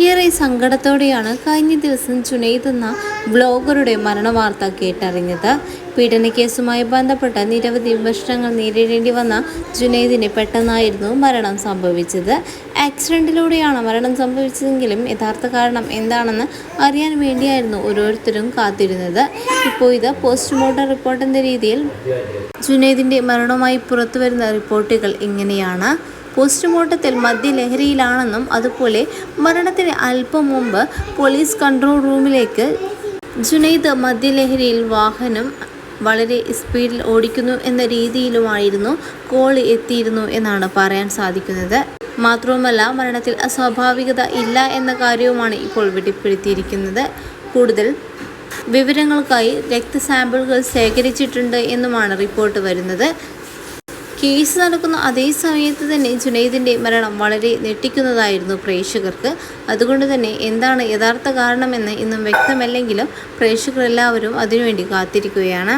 ഏറെ സങ്കടത്തോടെയാണ് കഴിഞ്ഞ ദിവസം ജുനൈദ് എന്ന ബ്ലോഗറുടെ മരണവാർത്ത കേട്ടറിഞ്ഞത്. പീഡനക്കേസുമായി ബന്ധപ്പെട്ട നിരവധി വിമർശനങ്ങൾ നേരിടേണ്ടി വന്ന ജുനൈദിന് പെട്ടെന്നായിരുന്നു മരണം സംഭവിച്ചത്. ആക്സിഡന്റിലൂടെയാണ് മരണം സംഭവിച്ചതെങ്കിലും യഥാർത്ഥ കാരണം എന്താണെന്ന് അറിയാൻ വേണ്ടിയായിരുന്നു ഓരോരുത്തരും കാത്തിരുന്നത്. ഇപ്പോൾ ഇത് പോസ്റ്റ്മോർട്ടം റിപ്പോർട്ട് എന്ന രീതിയിൽ ജുനൈദിന്റെ മരണവുമായി പുറത്തുവരുന്ന റിപ്പോർട്ടുകൾ ഇങ്ങനെയാണ്. പോസ്റ്റ്മോർട്ടത്തിൽ മദ്യലഹരിയിലാണെന്നും അതുപോലെ മരണത്തിന് അല്പം മുമ്പ് പോലീസ് കൺട്രോൾ റൂമിലേക്ക് ജുനൈദ് മദ്യലഹരിയിൽ വാഹനം വളരെ സ്പീഡിൽ ഓടിക്കുന്നു എന്ന രീതിയിലുമായിരുന്നു കോൾ എത്തിയിരുന്നു എന്നാണ് പറയാൻ സാധിക്കുന്നത്. മാത്രവുമല്ല മരണത്തിൽ അസ്വാഭാവികത ഇല്ല എന്ന കാര്യവുമാണ് ഇപ്പോൾ വെളിപ്പെടുത്തിയിരിക്കുന്നത്. കൂടുതൽ വിവരങ്ങൾക്കായി രക്ത സാമ്പിളുകൾ ശേഖരിച്ചിട്ടുണ്ട് എന്നുമാണ് റിപ്പോർട്ട് വരുന്നത്. കേസ് നടക്കുന്ന അതേ സമയത്ത് തന്നെ ജുനൈദിന്റെ മരണം വളരെ ഞെട്ടിക്കുന്നതായിരുന്നു പ്രേക്ഷകർക്ക്. അതുകൊണ്ട് തന്നെ എന്താണ് യഥാർത്ഥ കാരണമെന്ന് ഇന്നും വ്യക്തമല്ലെങ്കിലും പ്രേക്ഷകരെല്ലാവരും അതിനുവേണ്ടി കാത്തിരിക്കുകയാണ്.